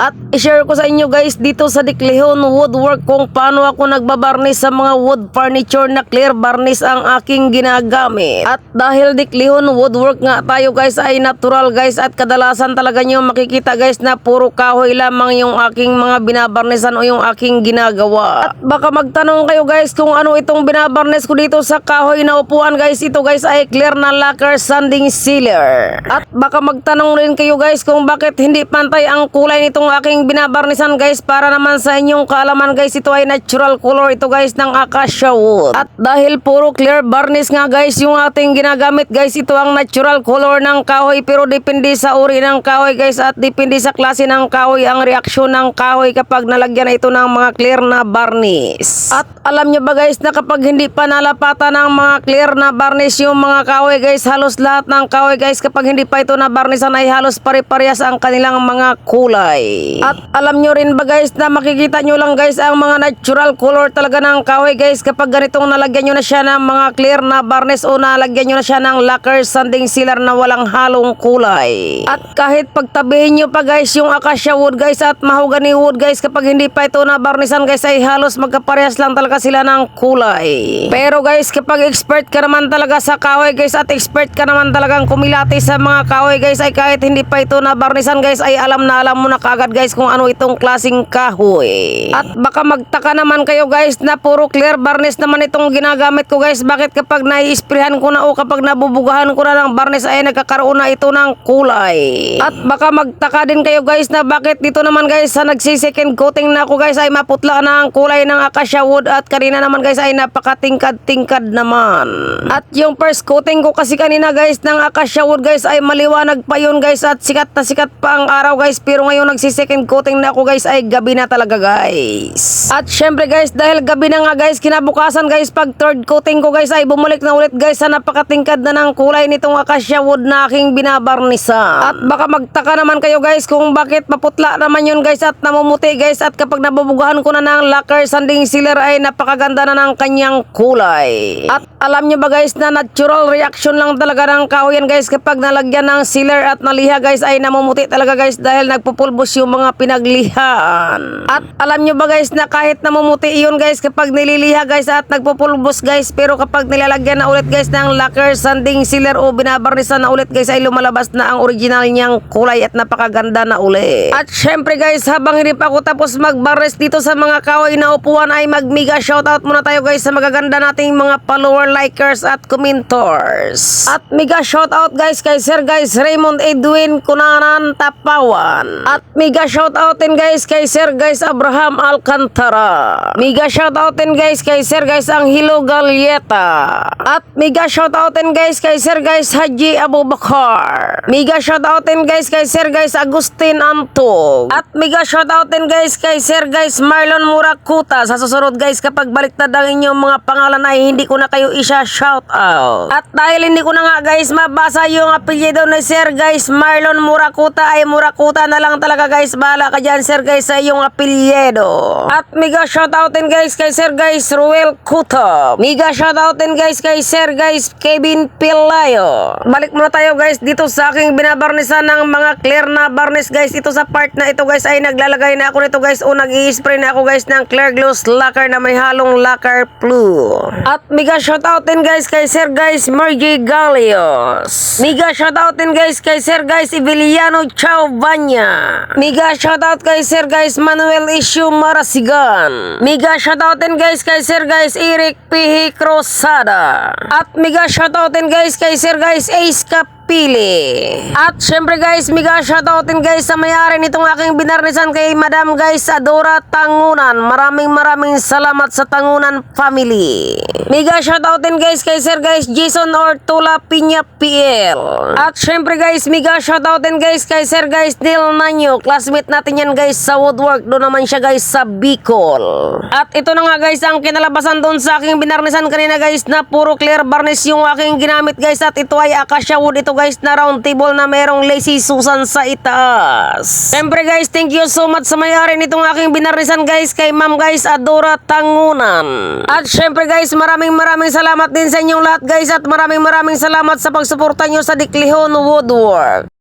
At i-share ko sa inyo guys dito sa Diklihon Woodwork kung paano ako nagbabarnis sa mga wood furniture na clear varnish ang aking ginagamit. At dahil Diklihon Woodwork nga tayo guys ay natural guys at kadalasan talaga nyo makikita guys na puro kahoy lamang yung aking mga binabarnisan o yung aking ginagawa. At baka magtanong kayo guys kung ano itong binabarnis ko dito sa kahoy na upuan guys. Ito guys ay clear na lacquer sanding sealer. At baka magtanong rin kayo guys kung bakit hindi pantay ang kulay nitong aking binabarnisan guys para naman sa inyong kaalaman guys ito ay natural color ito guys ng acacia wood. At dahil puro clear varnish nga guys yung ating ginagamit guys ito ang natural color ng kahoy pero depende sa uri ng kahoy guys at depende sa klase ng kahoy ang reaksyon ng kahoy kapag nalagyan na ito ng mga clear na varnish. At alam nyo ba guys na kapag hindi pa nalapatan ng mga clear na varnish yung mga kahoy guys halos lahat ng kahoy guys kapag hindi pa ito na varnishan ay halos pare-parehas ang kanilang mga kulay. At alam nyo rin ba guys na makikita nyo lang guys ang mga natural color talaga ng kahoy guys kapag ganitong nalagyan nyo na siya ng mga clear na varnish o nalagyan nyo na siya ng lacquer sanding sealer na walang halong kulay. At kahit pagtabihin nyo pa guys yung acacia wood guys at mahogany wood guys kapag hindi pa ito na varnishan guys ay halos magkaparehas lang talaga sila ng kulay. Pero guys kapag expert ka naman talaga sa kahoy guys at expert ka naman talagang kumilati sa mga kahoy guys ay kahit hindi pa ito na varnishan guys ay alam na alam mo na kagad guys kung ano itong klaseng kahoy. At baka magtaka naman kayo guys na puro clear varnish naman itong ginagamit ko guys. Bakit kapag nai-sprayhan ko na o kapag nabubugahan ko na ng varnish ay nagkakaroon na ito ng kulay. At baka magtaka din kayo guys na bakit dito naman guys sa nagsi-second coating na ako guys ay maputla na ang kulay ng acacia wood at kanina naman guys ay napakatingkad-tingkad naman. At yung first coating ko kasi kanina guys ng acacia wood guys ay maliwanag pa yun guys at sikat na sikat pa ang araw guys pero ngayon nagsi-second coating na ako guys ay gabi na talaga guys. At syempre guys dahil gabi na nga guys kinabukasan guys pag third coating ko guys ay bumalik na ulit guys sa napakatingkad na ng kulay nitong acacia wood na aking binabarnisa. At baka magtaka naman kayo guys kung bakit maputla naman yun guys at namumuti guys at kapag nabubugahan ko na ng lacquer sanding sealer ay napakaganda na ng kanyang kulay. At alam nyo ba guys na natural reaction lang talaga ng kahoy yan guys kapag nalagyan ng sealer at naliha guys ay namumuti talaga guys dahil nagpupulbos yung mga pinaglihaan. At alam nyo ba guys na kahit namumuti yun guys kapag nililiha guys at nagpupulbos guys pero kapag nilalagyan na ulit guys ng lacquer sanding sealer o binabarnisan na ulit guys ay lumalabas na ang original niyang kulay at napakaganda na ulit. At syempre guys habang hindi pa ako tapos magbarnes dito sa mga kahoy na upuan ay magmiga shoutout muna tayo guys sa magaganda nating mga follower likers at commentors. At mega shoutout guys kay Sir guys Raymond Edwin Kunanan Tapawan. At mega shoutout din guys kay Sir guys Abraham Alcantara. Mega shoutout din guys kay Sir guys Angelo Galieta. At mega shoutout din guys kay Sir guys Haji Abubakar. Mega shoutout din guys kay Sir guys Agustin Antog. At mega shoutout din guys kay Sir guys Marlon Murakuta. Sa susunod guys kapag baliktad ang inyong mga pangalan ay hindi ko na kayo isa shoutout. At dahil hindi ko na nga guys mabasa yung apelyido ni Sir guys Marlon Murakuta ay Murakuta na lang talaga guys. Bahala ka dyan Sir guys sa iyong apelyido. At mega shoutout din guys kay Sir guys Ruel Kuto. Mega shoutout din guys kay Sir guys Kevin Pilayo. Balik muna tayo guys dito sa aking binabarnisan ng mga clear na barnis guys. Ito sa part na ito guys ay naglalagay na ako nito guys o nag spray na ako guys ng clear gloss lacquer na may halong lacquer blue. At mega shoutout din guys kay Sir guys Margie Galios. Mega shoutout din guys kay Sir guys Eviliano Chauvanya. Mega shoutout kay Sir guys Manuel Isyu Marasigan. Mega shoutout din guys kay Sir guys Eric Pihi Crosada. At mega shoutout din guys kay Sir guys Ace Kapili. At syempre guys, mega shoutout din guys sa mayari nitong aking binarnisan kay Madam guys Adora Tangunan. Maraming maraming salamat sa Tangunan family. Mega shoutout din guys kay Sir guys Jason Ortula Piña PL. At syempre guys, mega shoutout din guys kay Sir guys Neil Nanyo. Classmate natin yan guys sa woodwork. Doon naman siya guys sa Bicol. At ito na nga guys ang kinalabasan doon sa aking binarnisan kanina guys na puro clear varnish yung aking ginamit guys at ito ay acacia wood ito guys na round table na merong lacy susan sa itaas. Siyempre guys, thank you so much sa mayari nitong aking binarnisan guys kay ma'am guys Adora Tangunan. At syempre guys, maraming maraming salamat din sa inyong lahat guys at maraming maraming salamat sa pagsuporta nyo sa Diklihon Woodwork.